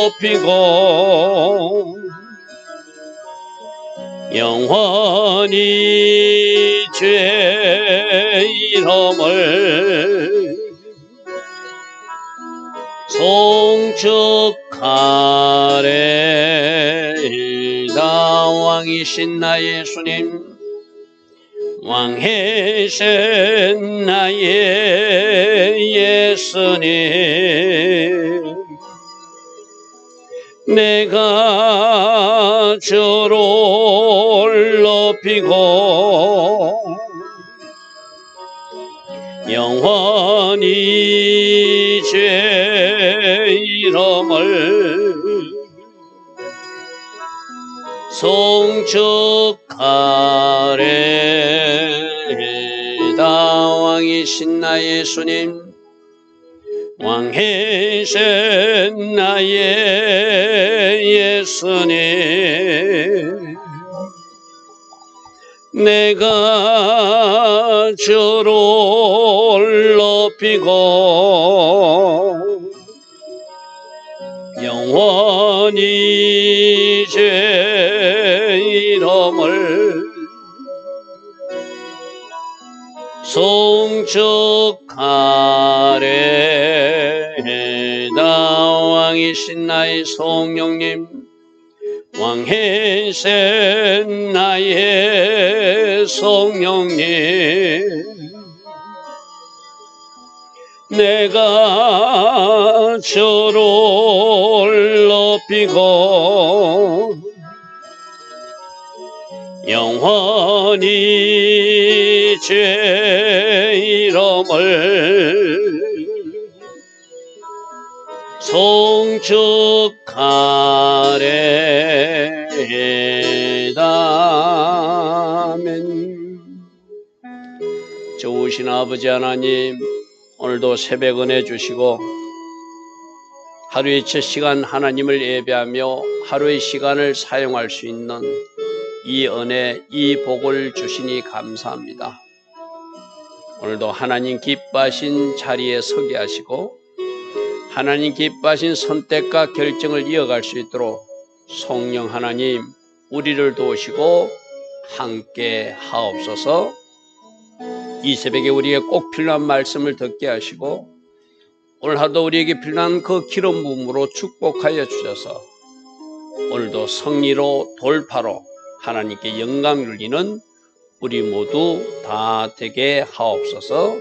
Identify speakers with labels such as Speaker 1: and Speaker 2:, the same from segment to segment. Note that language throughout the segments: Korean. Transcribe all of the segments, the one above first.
Speaker 1: 높이고 영원히 죄 이름을 송축하래다. 왕이신 나의 예수님 왕이신 나의 예수님 내가 저를 높이고 영원히 죄 이름을 송축하래다 왕이신 나의 예수님 왕이신 나의 예수님 내가 저를 높이고 영원히 제 이름을 송축하래다 왕이신 나의 성령님 왕이신 나의 성령님. 내가 저를 높이고 영원히 제 이름을 송축 하래다 아멘 좋으신 아버지 하나님 오늘도 새벽 은혜 주시고 하루의 첫 시간 하나님을 예배하며 하루의 시간을 사용할 수 있는 이 은혜, 이 복을 주시니 감사합니다. 오늘도 하나님 기뻐하신 자리에 서게 하시고 하나님 기뻐하신 선택과 결정을 이어갈 수 있도록 성령 하나님 우리를 도우시고 함께 하옵소서. 이 새벽에 우리에게 꼭 필요한 말씀을 듣게 하시고 오늘 하도 우리에게 필요한 그 기름 부음으로 축복하여 주셔서 오늘도 성리로 돌파로 하나님께 영광 돌리는 우리 모두 다 되게 하옵소서.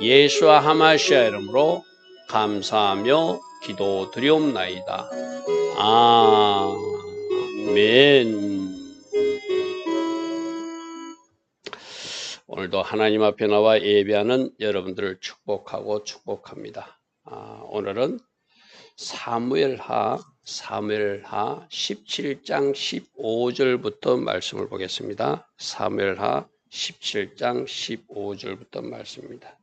Speaker 1: 예수와 하마시아 이름으로 감사하며 기도 드리옵나이다. 아멘. 오늘도 하나님 앞에 나와 예배하는 여러분들을 축복하고 축복합니다. 아, 오늘은 사무엘하 사무엘하 17장 15절부터 말씀을 보겠습니다. 사무엘하 17장 15절부터 말씀입니다.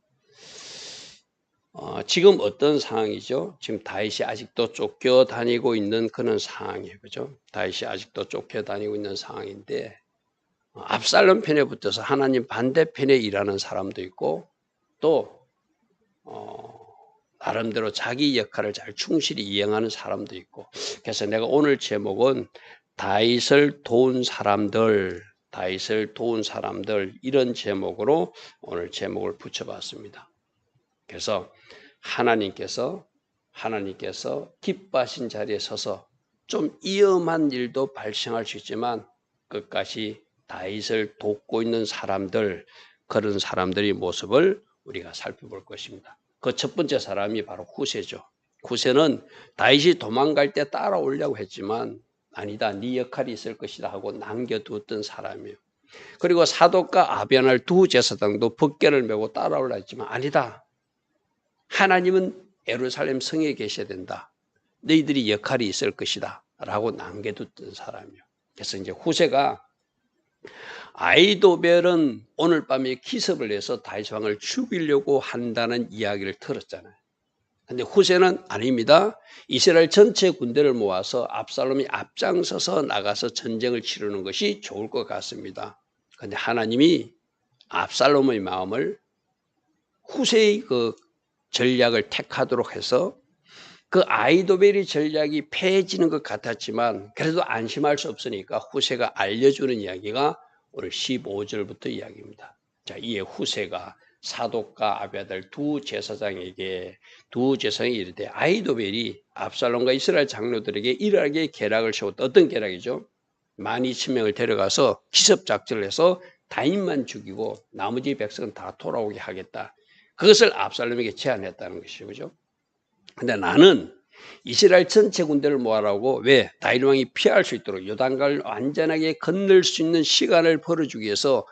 Speaker 1: 어, 지금 어떤 상황이죠? 지금 다윗이 아직도 쫓겨 다니고 있는 그런 상황이에요. 그죠? 다윗이 아직도 쫓겨 다니고 있는 상황인데 어, 압살롬 편에 붙어서 하나님 반대편에 일하는 사람도 있고 또 어, 나름대로 자기 역할을 잘 충실히 이행하는 사람도 있고 그래서 내가 오늘 제목은 다윗을 도운 사람들 다윗을 도운 사람들 이런 제목으로 오늘 제목을 붙여봤습니다. 그래서 하나님께서 하나님께서 기뻐하신 자리에 서서 좀 위험한 일도 발생할 수 있지만 끝까지 다윗을 돕고 있는 사람들 그런 사람들의 모습을 우리가 살펴볼 것입니다. 그 첫 번째 사람이 바로 후세죠. 후세는 다윗이 도망갈 때 따라오려고 했지만 아니다. 네 역할이 있을 것이다 하고 남겨두었던 사람이에요. 그리고 사독과 아비아날 두 제사장도 벗개를 메고 따라오려 했지만 아니다. 하나님은 예루살렘 성에 계셔야 된다. 너희들이 역할이 있을 것이다. 라고 남겨뒀던 사람이에요. 그래서 이제 후세가 아이도벨은 오늘 밤에 기습을 해서 다윗 왕을 죽이려고 한다는 이야기를 들었잖아요. 근데 후세는 아닙니다. 이스라엘 전체 군대를 모아서 압살롬이 앞장서서 나가서 전쟁을 치르는 것이 좋을 것 같습니다. 근데 하나님이 압살롬의 마음을 후세의 그 전략을 택하도록 해서 그 아이도벨이 전략이 패해지는 것 같았지만 그래도 안심할 수 없으니까 후세가 알려주는 이야기가 오늘 15절부터 이야기입니다. 자, 이에 후세가 사독과 아비아달 두 제사장에게 두 제사장이 이르되 아이도벨이 압살롬과 이스라엘 장로들에게 일하게 계략을 세웠다. 어떤 계략이죠? 만 이천 명을 데려가서 기습 작전을 해서 다인만 죽이고 나머지 백성은 다 돌아오게 하겠다. 그것을 압살롬에게 제안했다는 것이죠. 그죠? 근데 나는 이스라엘 전체 군대를 모아라고 왜 다윗 왕이 피할 수 있도록 요단강을 완전하게 건널 수 있는 시간을 벌어주기 위해서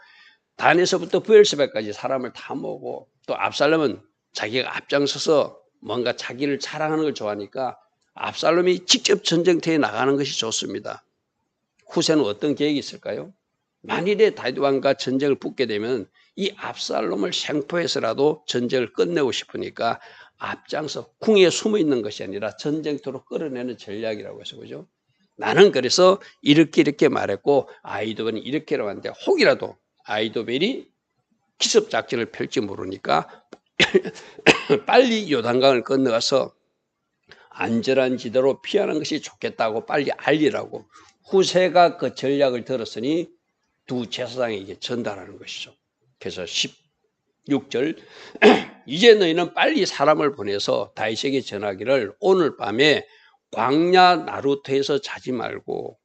Speaker 1: 단에서부터 부엘세바까지 사람을 다 모으고 또 압살롬은 자기가 앞장서서 뭔가 자기를 자랑하는 걸 좋아하니까 압살롬이 직접 전쟁터에 나가는 것이 좋습니다. 후세는 어떤 계획이 있을까요? 만일에 다윗 왕과 전쟁을 붙게 되면 이 압살롬을 생포해서라도 전쟁을 끝내고 싶으니까 앞장서 궁에 숨어 있는 것이 아니라 전쟁터로 끌어내는 전략이라고 해서 그죠? 나는 그래서 이렇게 이렇게 말했고 아이도벨은 이렇게라고 하는데 혹이라도 아이도벨이 기습 작전을 펼지 모르니까 빨리 요단강을 건너가서 안전한 지대로 피하는 것이 좋겠다고 빨리 알리라고 후세가 그 전략을 들었으니 두 제사장에게 전달하는 것이죠. 그래서 16절 이제 너희는 빨리 사람을 보내서 다윗에게 전하기를 오늘 밤에 광야 나루터에서 자지 말고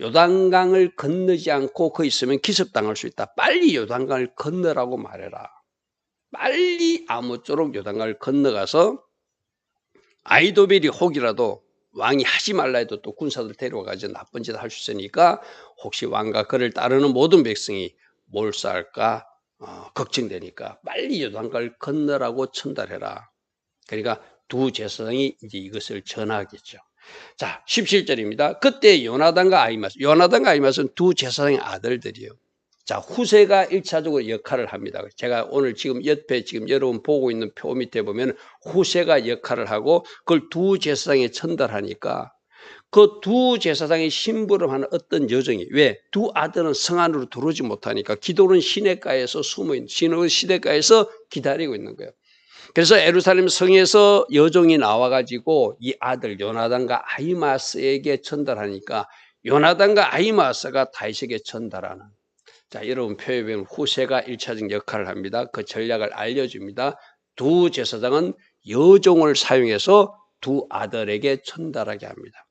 Speaker 1: 요단강을 건너지 않고 거 있으면 기습당할 수 있다. 빨리 요단강을 건너라고 말해라. 빨리 아무쪼록 요단강을 건너가서 아이도벨이 혹이라도 왕이 하지 말라 해도 또 군사들 데려가서 나쁜 짓 할 수 있으니까 혹시 왕과 그를 따르는 모든 백성이 몰살까 어, 걱정되니까 빨리 요단강을 건너라고 전달해라. 그러니까 두 제사장이 이제 이것을 전하겠죠. 자, 17절입니다. 그때 요나단과 아이마스, 요나단과 아이마스는 두 제사장의 아들들이요. 자, 후세가 1차적으로 역할을 합니다. 제가 오늘 지금 옆에 지금 여러분 보고 있는 표 밑에 보면 후세가 역할을 하고 그걸 두 제사장에 전달하니까 그 두 제사장이 심부름하는 어떤 여정이 왜 두 아들은 성 안으로 들어오지 못하니까 기도는 시내가에서 숨어 있는 시내가에서 기다리고 있는 거예요. 그래서 에루살렘 성에서 여종이 나와가지고 이 아들 요나단과 아이마스에게 전달하니까 요나단과 아이마스가 다윗에게 전달하는 자 여러분 표에 보면 후세가 1차적 역할을 합니다. 그 전략을 알려줍니다. 두 제사장은 여종을 사용해서 두 아들에게 전달하게 합니다.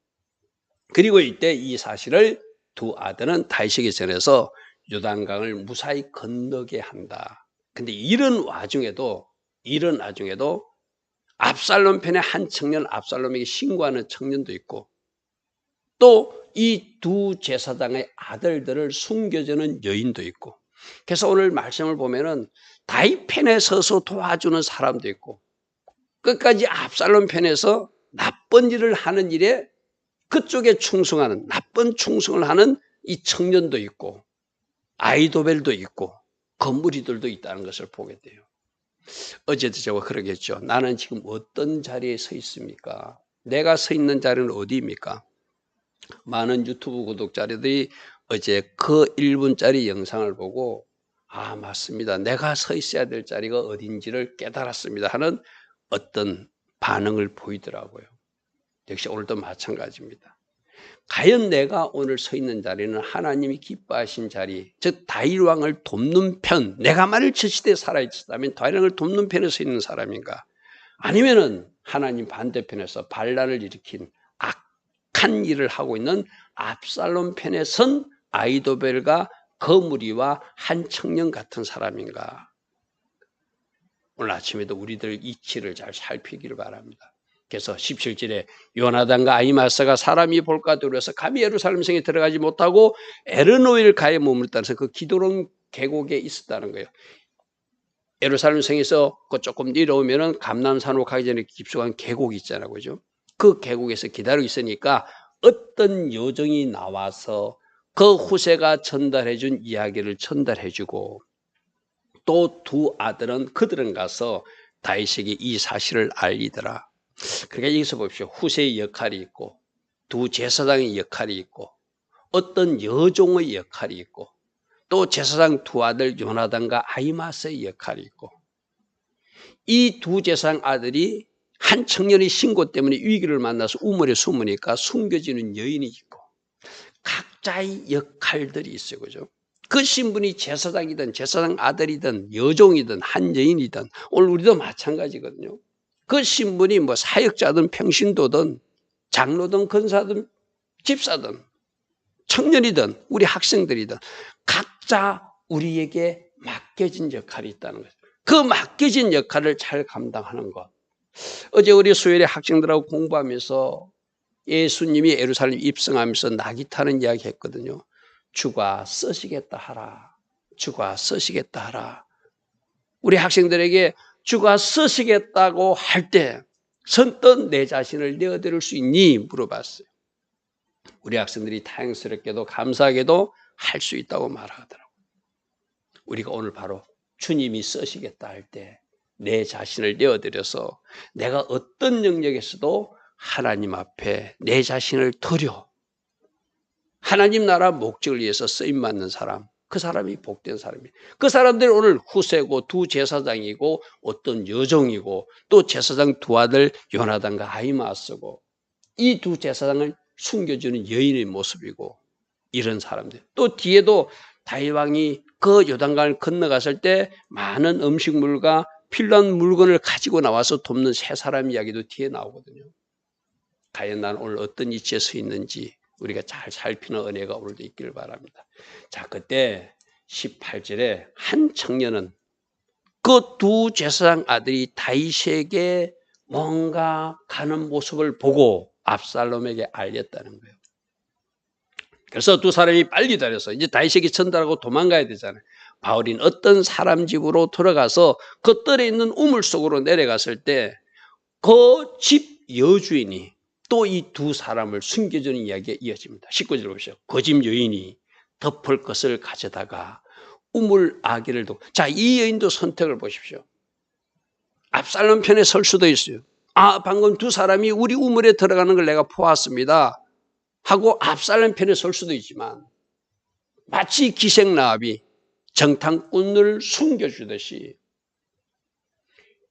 Speaker 1: 그리고 이때 이 사실을 두 아들은 다윗에게 전해서 요단강을 무사히 건너게 한다. 근데 이런 와중에도 이런 와중에도 압살롬 편에 한 청년 압살롬에게 신고하는 청년도 있고 또 이 두 제사장의 아들들을 숨겨주는 여인도 있고 그래서 오늘 말씀을 보면은 다윗 편에 서서 도와주는 사람도 있고 끝까지 압살롬 편에서 나쁜 일을 하는 일에 그쪽에 충성하는 나쁜 충성을 하는 이 청년도 있고 아이도벨도 있고 건물이들도 있다는 것을 보게 돼요. 어제도 제가 그러겠죠. 나는 지금 어떤 자리에 서 있습니까? 내가 서 있는 자리는 어디입니까? 많은 유튜브 구독자들이 어제 그 1분짜리 영상을 보고 아 맞습니다. 내가 서 있어야 될 자리가 어딘지를 깨달았습니다 하는 어떤 반응을 보이더라고요. 역시 오늘도 마찬가지입니다. 과연 내가 오늘 서 있는 자리는 하나님이 기뻐하신 자리, 즉 다윗 왕을 돕는 편, 내가 만일 저 시대에 살아 있었다면 다윗 왕을 돕는 편에 서 있는 사람인가? 아니면은 하나님 반대편에서 반란을 일으킨 악한 일을 하고 있는 압살롬 편에 선 아이도벨과 거무리와 한 청년 같은 사람인가? 오늘 아침에도 우리들 이치를 잘 살피기를 바랍니다. 그래서 17절에 요나단과 아이마스가 사람이 볼까 두려워서 감히 예루살렘 성에 들어가지 못하고 에르노일 가에 머물다면서 그 기도론 계곡에 있었다는 거예요. 예루살렘 성에서 그 조금 내려오면은 감남산으로 가기 전에 깊숙한 계곡이 있잖아요. 그죠? 그 계곡에서 기다리고 있으니까 어떤 요정이 나와서 그 후세가 전달해 준 이야기를 전달해 주고 또 두 아들은 그들은 가서 다윗에게 이 사실을 알리더라. 그러니까 여기서 보십시오. 후세의 역할이 있고 두 제사장의 역할이 있고 어떤 여종의 역할이 있고 또 제사장 두 아들 요나단과 아이마스의 역할이 있고 이 두 제사장 아들이 한 청년의 신고 때문에 위기를 만나서 우물에 숨으니까 숨겨지는 여인이 있고 각자의 역할들이 있어요. 그죠? 그 신분이 제사장이든 제사장 아들이든 여종이든 한 여인이든 오늘 우리도 마찬가지거든요. 그 신분이 뭐 사역자든 평신도든 장로든 근사든 집사든 청년이든 우리 학생들이든 각자 우리에게 맡겨진 역할이 있다는 거죠. 그 맡겨진 역할을 잘 감당하는 것. 어제 우리 수요일에 학생들하고 공부하면서 예수님이 예루살렘 입성하면서 낙이 타는 이야기 했거든요. 주가 쓰시겠다 하라. 주가 쓰시겠다 하라. 우리 학생들에게 주가 쓰시겠다고 할 때 선뜻 내 자신을 내어드릴 수 있니? 물어봤어요. 우리 학생들이 다행스럽게도 감사하게도 할 수 있다고 말하더라고요. 우리가 오늘 바로 주님이 쓰시겠다 할 때 내 자신을 내어드려서 내가 어떤 영역에서도 하나님 앞에 내 자신을 드려 하나님 나라 목적을 위해서 쓰임 받는 사람 그 사람이 복된 사람이에요. 그 사람들이 오늘 후세고 두 제사장이고 어떤 여종이고 또 제사장 두 아들 요나단과 아이마스고 이 두 제사장을 숨겨주는 여인의 모습이고 이런 사람들 또 뒤에도 다이왕이 그 요단강을 건너갔을 때 많은 음식물과 필요한 물건을 가지고 나와서 돕는 세 사람 이야기도 뒤에 나오거든요. 과연 나는 오늘 어떤 위치에 서 있는지 우리가 잘 살피는 은혜가 오늘도 있기를 바랍니다. 자, 그때 18절에 한 청년은 그 두 제사장 아들이 다윗에게 뭔가 가는 모습을 보고 압살롬에게 알렸다는 거예요. 그래서 두 사람이 빨리 달려서 이제 다윗에게 전달하고 도망가야 되잖아요. 바울인 어떤 사람 집으로 들어가서 그 뜰에 있는 우물 속으로 내려갔을 때 그 집 여주인이 또 이 두 사람을 숨겨주는 이야기가 이어집니다. 19절 보시죠. 그집 여인이 덮을 것을 가져다가 우물 아기를 두고 자, 이 여인도 선택을 보십시오. 압살롬 편에 설 수도 있어요. 아, 방금 두 사람이 우리 우물에 들어가는 걸 내가 보았습니다. 하고 압살롬 편에 설 수도 있지만 마치 기생나합이 정탐꾼을 숨겨주듯이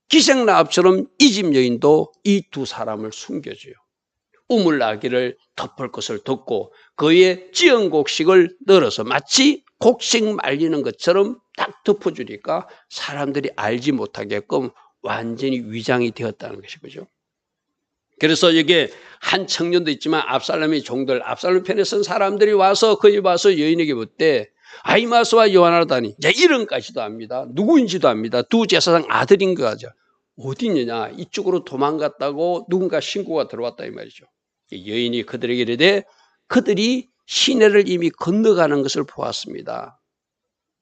Speaker 1: 기생나합처럼 이 집 여인도 이 두 사람을 숨겨줘요. 우물 아기를 덮을 것을 덮고 그의 지은 곡식을 널어서 마치 곡식 말리는 것처럼 딱 덮어주니까 사람들이 알지 못하게끔 완전히 위장이 되었다는 것이 그죠. 그래서 이게 한 청년도 있지만 압살롬의 종들, 압살롬 편에 선 사람들이 와서 거기 와서 여인에게 묻되 아이마스와 요하나다니 이제 이름까지도 압니다. 누구인지도 압니다. 두 제사장 아들인 거죠. 어디 있느냐? 이쪽으로 도망갔다고 누군가 신고가 들어왔다 이 말이죠. 여인이 그들에게 이르되 그들이 시내를 이미 건너가는 것을 보았습니다.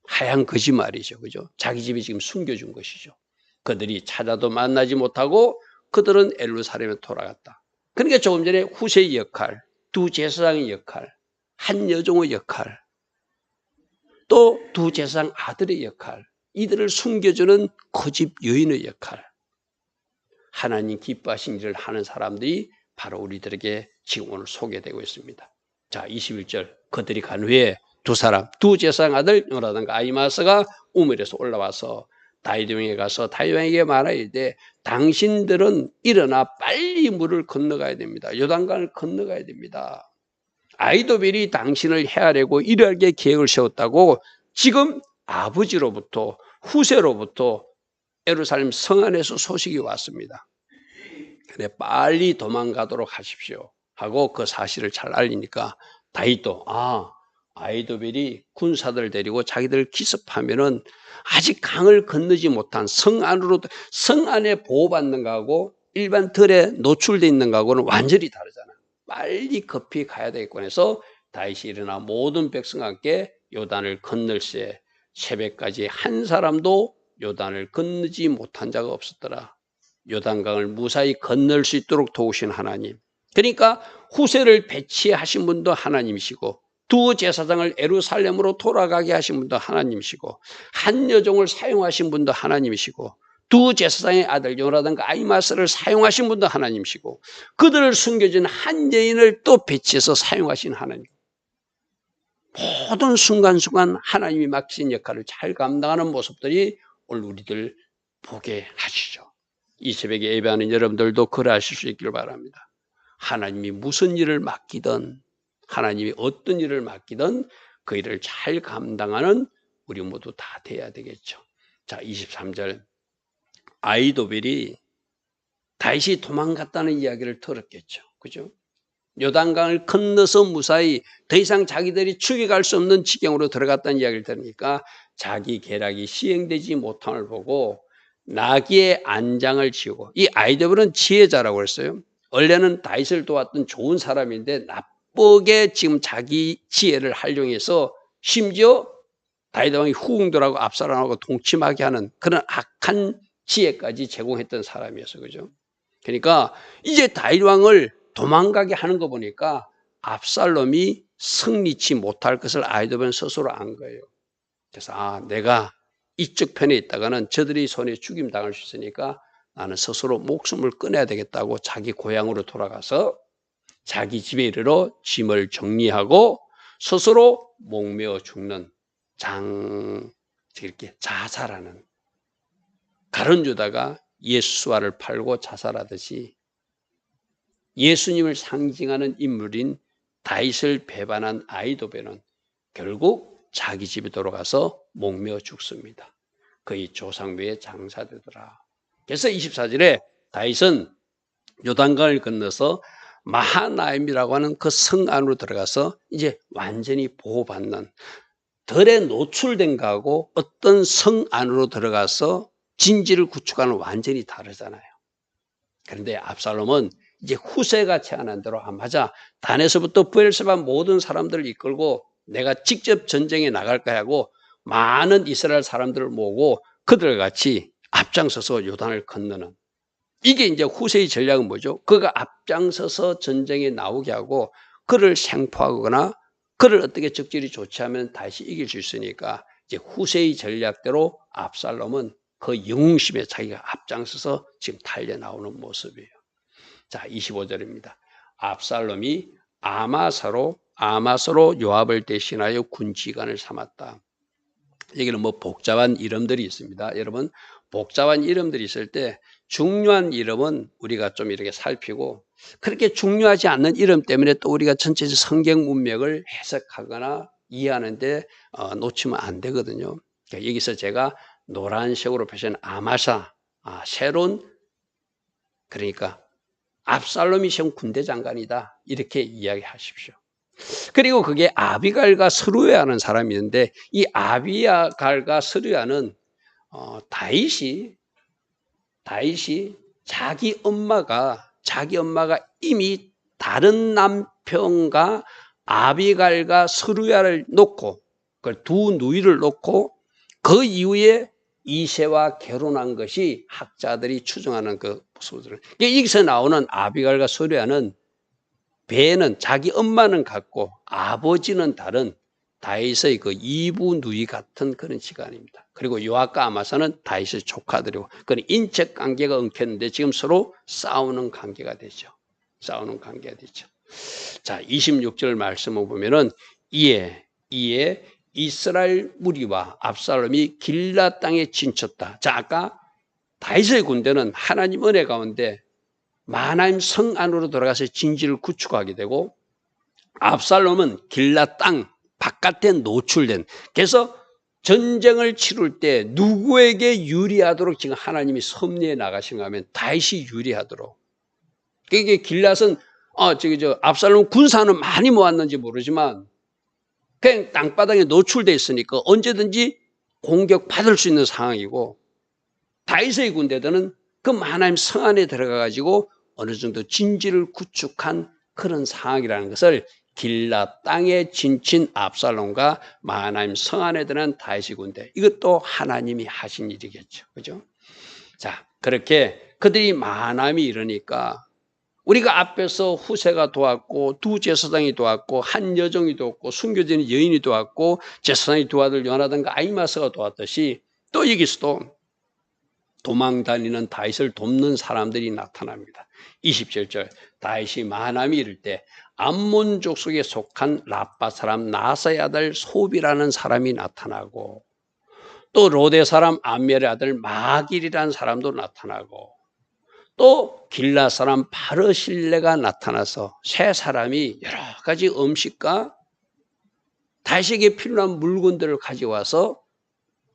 Speaker 1: 하얀 거짓말이죠. 그죠? 자기 집이 지금 숨겨준 것이죠. 그들이 찾아도 만나지 못하고 그들은 엘루사렘에 돌아갔다. 그러니까 조금 전에 후세의 역할, 두 제사장의 역할, 한 여종의 역할, 또 두 제사장 아들의 역할, 이들을 숨겨주는 거집 여인의 역할. 하나님 기뻐하신 일을 하는 사람들이 바로 우리들에게 지금 오늘 소개되고 있습니다. 자, 21절. 그들이 간 후에 두 사람, 두 제사장 아들 요나단과 아이마스가 우물에서 올라와서 다이왕에 가서 다이왕에게 말하이되 당신들은 일어나 빨리 물을 건너가야 됩니다. 요단강을 건너가야 됩니다. 아이도벨이 당신을 헤아려고 이러하게 계획을 세웠다고 지금 아버지로부터 후세로부터 예루살렘 성 안에서 소식이 왔습니다. 근데 빨리 도망가도록 하십시오. 하고 그 사실을 잘 알리니까 다윗도 아 아이도벨이 군사들 데리고 자기들 기습하면은 아직 강을 건너지 못한 성 안으로 성 안에 보호받는 거하고 일반 들에 노출돼 있는 거하고는 완전히 다르잖아. 빨리 급히 가야 되겠고 해서 다윗이 일어나 모든 백성과 함께 요단을 건널세 새벽까지 한 사람도 요단을 건너지 못한 자가 없었더라. 요단강을 무사히 건널 수 있도록 도우신 하나님. 그러니까 후세를 배치하신 분도 하나님이시고 두 제사장을 에루살렘으로 돌아가게 하신 분도 하나님이시고 한 여종을 사용하신 분도 하나님이시고 두 제사장의 아들 요나단과 아이마스를 사용하신 분도 하나님이시고 그들을 숨겨진 한 여인을 또 배치해서 사용하신 하나님. 모든 순간순간 하나님이 맡기신 역할을 잘 감당하는 모습들이 오늘 우리들 보게 하시죠. 이 새벽에 예배하는 여러분들도 그러하실 수 있기를 바랍니다. 하나님이 무슨 일을 맡기든 하나님이 어떤 일을 맡기든 그 일을 잘 감당하는 우리 모두 다 돼야 되겠죠. 자, 23절. 아이도벨이 다시 도망갔다는 이야기를 들었겠죠. 그죠? 요단강을 건너서 무사히 더 이상 자기들이 추격할 수 없는 지경으로 들어갔다는 이야기를 들으니까 자기 계략이 시행되지 못함을 보고 나귀의 안장을 지우고 이 아이도벨은 지혜자라고 했어요. 원래는 다윗을 도왔던 좋은 사람인데 나쁘게 지금 자기 지혜를 활용해서 심지어 다윗 왕이 후궁들하고 압살롬하고 동침하게 하는 그런 악한 지혜까지 제공했던 사람이었어 그죠? 그러니까 이제 다윗 왕을 도망가게 하는 거 보니까 압살롬이 승리치 못할 것을 아이도벤 스스로 안 거예요. 그래서 아 내가 이쪽 편에 있다가는 저들이 손에 죽임 당할 수 있으니까 나는 스스로 목숨을 끊어야 되겠다고 자기 고향으로 돌아가서 자기 집에 이르러 짐을 정리하고 스스로 목매어 죽는 장 이렇게 자살하는 가론 유다가 예수와를 팔고 자살하듯이 예수님을 상징하는 인물인 다윗을 배반한 아이도베는 결국 자기 집에 돌아가서 목매어 죽습니다. 그의 조상묘에 장사되더라. 그래서 24절에 다윗은 요단강을 건너서 마하나임이라고 하는 그 성 안으로 들어가서 이제 완전히 보호받는 덜에 노출된 거하고 어떤 성 안으로 들어가서 진지를 구축하는 완전히 다르잖아요. 그런데 압살롬은 이제 후세가 제안한 대로 아 맞아 단에서부터 부엘세바 모든 사람들을 이끌고 내가 직접 전쟁에 나갈까 하고 많은 이스라엘 사람들을 모으고 그들 같이 앞장서서 요단을 건너는 이게 이제 후세의 전략은 뭐죠? 그가 앞장서서 전쟁에 나오게 하고 그를 생포하거나 그를 어떻게 적절히 조치하면 다시 이길 수 있으니까 이제 후세의 전략대로 압살롬은 그 영웅심에 자기가 앞장서서 지금 달려 나오는 모습이에요. 자, 25절입니다. 압살롬이 아마사로 아마서로 요압을 대신하여 군지관을 삼았다. 여기는 뭐 복잡한 이름들이 있습니다. 여러분 복잡한 이름들이 있을 때 중요한 이름은 우리가 좀 이렇게 살피고 그렇게 중요하지 않는 이름 때문에 또 우리가 전체적 성경 문맥을 해석하거나 이해하는데 어, 놓치면 안 되거든요. 그러니까 여기서 제가 노란색으로 표시한 아마사, 아, 새로운 그러니까 압살롬이 시험 군대 장관이다 이렇게 이야기하십시오. 그리고 그게 아비갈과 스루야는 사람이 있는데 이 아비갈과 스루야는 어, 다윗이 다윗이 자기 엄마가 자기 엄마가 이미 다른 남편과 아비갈과 스루야를 놓고 그 두 누이를 놓고 그 이후에 이세와 결혼한 것이 학자들이 추정하는 그 모습들. 여기서 나오는 아비갈과 스루야는 배는 자기 엄마는 같고 아버지는 다른 다윗의 그 이부 누이 같은 그런 시간입니다. 그리고 요압과 아마사는 다윗의 조카들이고 그런 인적 관계가 엉켰는데 지금 서로 싸우는 관계가 되죠. 싸우는 관계가 되죠. 자, 26절 말씀을 보면은 이에 이에 이스라엘 무리와 압살롬이 길라 땅에 진쳤다. 자, 아까 다윗의 군대는 하나님 은혜 가운데 마나임 성 안으로 들어가서 진지를 구축하게 되고 압살롬은 길라 땅 바깥에 노출된 그래서 전쟁을 치룰 때 누구에게 유리하도록 지금 하나님이 섭리해 나가신가 하면 다윗이 유리하도록. 이게 길랏은 어 저기 저 압살롬 군사는 많이 모았는지 모르지만 그냥 땅바닥에 노출돼 있으니까 언제든지 공격 받을 수 있는 상황이고 다윗의 군대들은 그 하나님 성 안에 들어가 가지고 어느 정도 진지를 구축한 그런 상황이라는 것을 길라 땅에 진친 압살롬과 마하나임 성 안에 드는 다윗의 군대 이것도 하나님이 하신 일이겠죠. 그죠? 자, 그렇게 그들이 마하나임이 이러니까 우리가 앞에서 후세가 도왔고 두 제사장이 도왔고 한 여종이 도왔고 숨겨진 여인이 도왔고 제사장이 도와들 요나단과 아이마스가 도왔듯이 또 여기서도 도망 다니는 다윗을 돕는 사람들이 나타납니다. 27절 다윗이 마나미 이를 때 암몬 족속에 속한 라빠 사람 나사의 아들 소비라는 사람이 나타나고 또 로데 사람 암멜의 아들 마길이라는 사람도 나타나고 또 길라 사람 바르실레가 나타나서 세 사람이 여러 가지 음식과 다시에게 필요한 물건들을 가져와서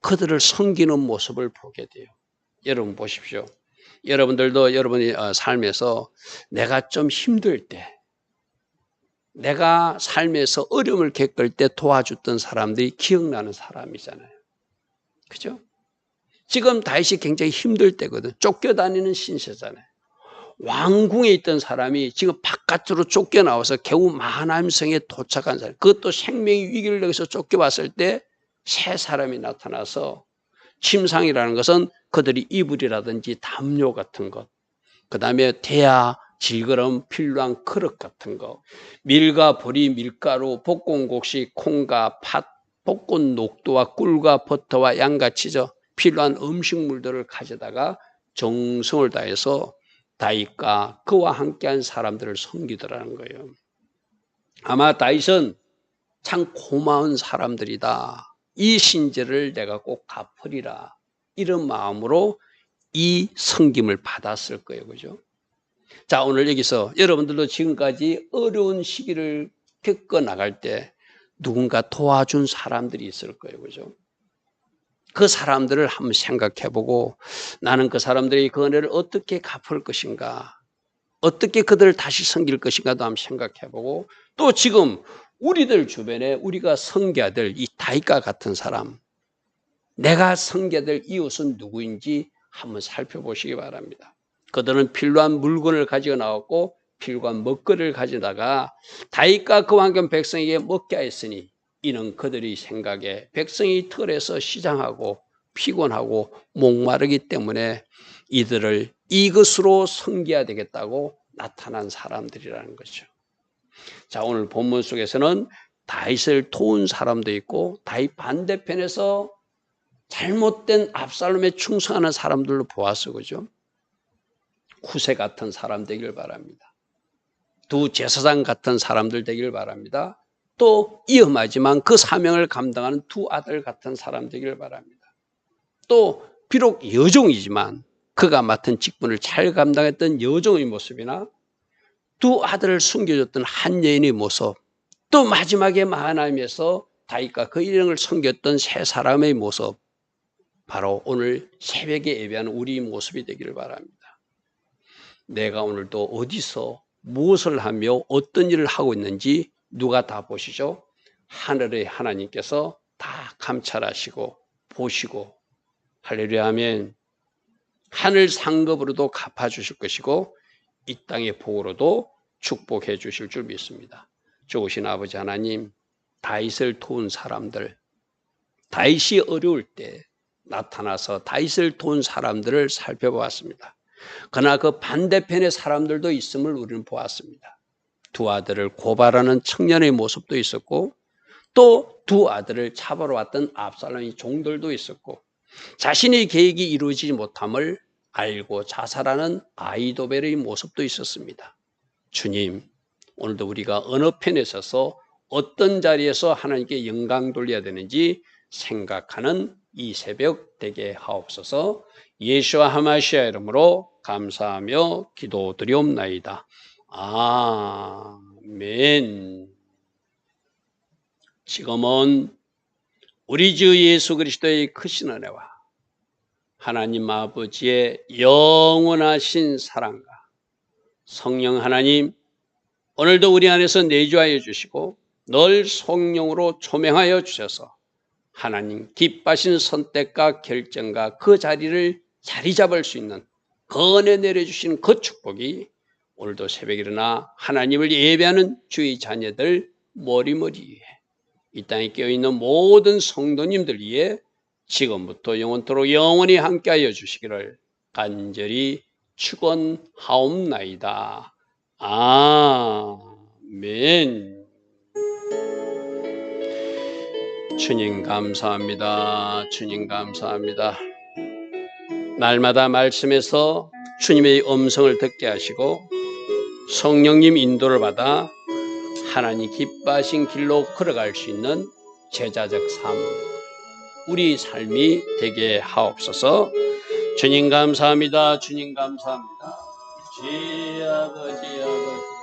Speaker 1: 그들을 섬기는 모습을 보게 돼요. 여러분 보십시오. 여러분들도 여러분의 어, 삶에서 내가 좀 힘들 때, 내가 삶에서 어려움을 겪을 때 도와줬던 사람들이 기억나는 사람이잖아요. 그죠? 지금 다윗이 굉장히 힘들 때거든. 쫓겨다니는 신세잖아요. 왕궁에 있던 사람이 지금 바깥으로 쫓겨나와서 겨우 마하나임성에 도착한 사람. 그것도 생명의 위기를 여기서 쫓겨왔을 때새 사람이 나타나서 침상이라는 것은 그들이 이불이라든지 담요 같은 것, 그 다음에 대야, 질그럼 필요한 그릇 같은 거, 밀과 보리, 밀가루, 볶음곡식, 콩과 팥, 볶은 녹두와 꿀과 버터와 양가치저 필요한 음식물들을 가져다가 정성을 다해서 다윗과 그와 함께한 사람들을 섬기더라는 거예요. 아마 다윗은 참 고마운 사람들이다. 이 신제를 내가 꼭 갚으리라. 이런 마음으로 이 섬김을 받았을 거예요. 그죠? 자, 오늘 여기서 여러분들도 지금까지 어려운 시기를 겪어 나갈 때 누군가 도와준 사람들이 있을 거예요. 그죠? 그 사람들을 한번 생각해 보고 나는 그 사람들이 그 은혜를 어떻게 갚을 것인가, 어떻게 그들을 다시 섬길 것인가도 한번 생각해 보고 또 지금 우리들 주변에 우리가 될이 다윗과 같은 사람, 내가 될 이웃은 누구인지 한번 살펴보시기 바랍니다. 그들은 필요한 물건을 가지고 나왔고 필요한 먹거리를 가져다가 다윗과 그와 함께 백성에게 먹게 하였으니 이는 그들이 생각에 백성이 털에서 시장하고 피곤하고 목마르기 때문에 이들을 이것으로 섬겨야 되겠다고 나타난 사람들이라는 거죠. 자, 오늘 본문 속에서는 다윗을 도운 사람도 있고 다윗 반대편에서 잘못된 압살롬에 충성하는 사람들로 보았어 그죠? 쿠세 같은 사람 되길 바랍니다. 두 제사장 같은 사람들 되길 바랍니다. 또 위험하지만 그 사명을 감당하는 두 아들 같은 사람 되길 바랍니다. 또 비록 여종이지만 그가 맡은 직분을 잘 감당했던 여종의 모습이나 두 아들을 숨겨줬던 한 여인의 모습 또 마지막에 마하나임에서 다윗과 그 일행을 섬겼던 세 사람의 모습 바로 오늘 새벽에 예배하는 우리 모습이 되기를 바랍니다. 내가 오늘도 어디서 무엇을 하며 어떤 일을 하고 있는지 누가 다 보시죠? 하늘의 하나님께서 다 감찰하시고 보시고 할렐루야 하면 하늘 상급으로도 갚아주실 것이고 이 땅의 복으로도 축복해 주실 줄 믿습니다. 좋으신 아버지 하나님 다윗을 도운 사람들 다윗이 어려울 때 나타나서 다윗을 도운 사람들을 살펴보았습니다. 그러나 그 반대편의 사람들도 있음을 우리는 보았습니다. 두 아들을 고발하는 청년의 모습도 있었고 또 두 아들을 잡으러 왔던 압살롬의 종들도 있었고 자신의 계획이 이루어지지 못함을 알고 자살하는 아이도벨의 모습도 있었습니다. 주님, 오늘도 우리가 어느 편에 서서 어떤 자리에서 하나님께 영광 돌려야 되는지 생각하는 이 새벽 되게 하옵소서 예수와 하마시아 이름으로 감사하며 기도드리옵나이다. 아멘. 지금은 우리 주 예수 그리스도의 크신 은혜와 하나님 아버지의 영원하신 사랑과 성령 하나님 오늘도 우리 안에서 내주하여 주시고 늘 성령으로 조명하여 주셔서 하나님 기뻐하신 선택과 결정과 그 자리를 자리 잡을 수 있는 그 은혜 내려주신 그 축복이 오늘도 새벽에 일어나 하나님을 예배하는 주의 자녀들 머리머리 위에 이 땅에 깨어있는 모든 성도님들 위해 지금부터 영원토록 영원히 함께하여 주시기를 간절히 축원하옵나이다. 아멘. 주님 감사합니다. 주님 감사합니다. 날마다 말씀에서 주님의 음성을 듣게 하시고 성령님 인도를 받아 하나님 기뻐하신 길로 걸어갈 수 있는 제자적 삶, 우리 삶이 되게 하옵소서. 주님 감사합니다. 주님 감사합니다. 아버지 아버지 아버지